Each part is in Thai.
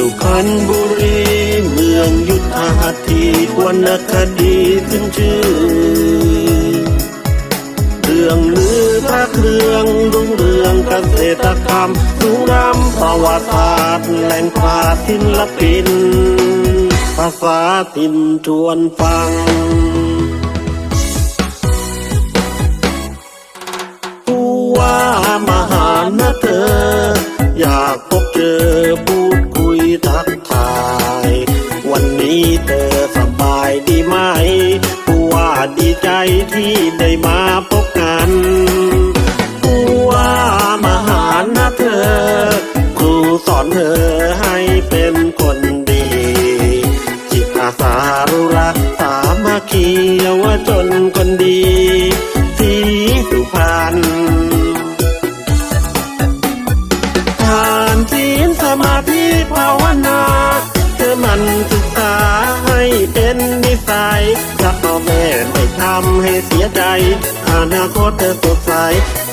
สุพรรณบุรี เมืองยุทธหัตถีวรรณคดีขึ้นชื่อ เรื่องลือพระเครื่องรุ่งเรืองเกษตรกรรมสูงรำประวัติศาสตร์แหล่งปราชญ์ศิลปิน ภาษาถิ่นชวนฟังผู้ว่ามหานเธออยากพบเจอ ที่ได้มาพบกันผู้ว่ามหานะเธอ ครูสอนเธอให้เป็นคนดี จิตอาสารุรักษ์สามัคคี รักพ่อแม่ไม่ทำให้เสียใจ อนาคตเธอสดใส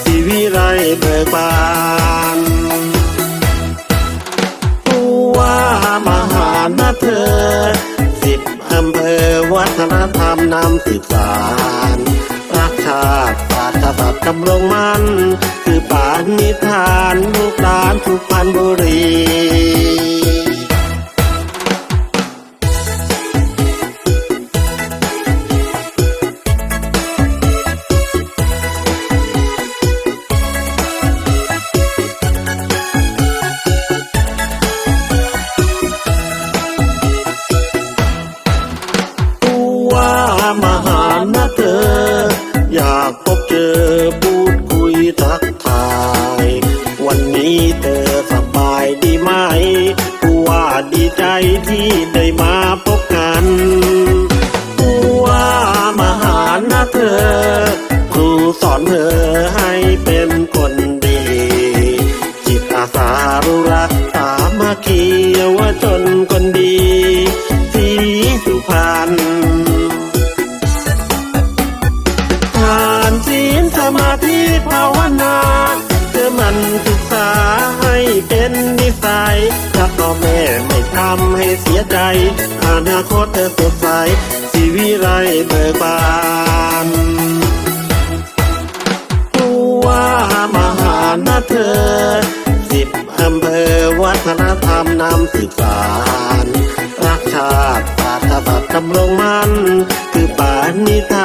ชีวิไรเบิกบานผู้ว่ามหานะเธอสิบอำเภอวัฒนธรรมนำสืบสารรักชาติศาสตร์กษัตริย์ดำรงมัน คือป่านิทานลูกหลานสุพรรณบุรี ว่ามหานะเธอ อยากพบเจอพูดคุยทักทาย วันนี้เธอสบายดีไหมผู้ว่าดีใจที่ได้มาพบกันผู้ว่ามหานะเธอ ครูสอนเธอให้เป็นคนดี จิตอาสารุรักสามัคคีันศึกษาให้เป็นนิสัยถ้าพ่อแม่ไม่ทำให้เสียใจ อนาคตเธอสดใสชีวิไรเบิกบานผู้ว่ามหานะเธอสิบอำเภอวัฒนธรรมนำสืบสารรักชาติศาสตร์กษัตรดำรงมัน คือปานิทา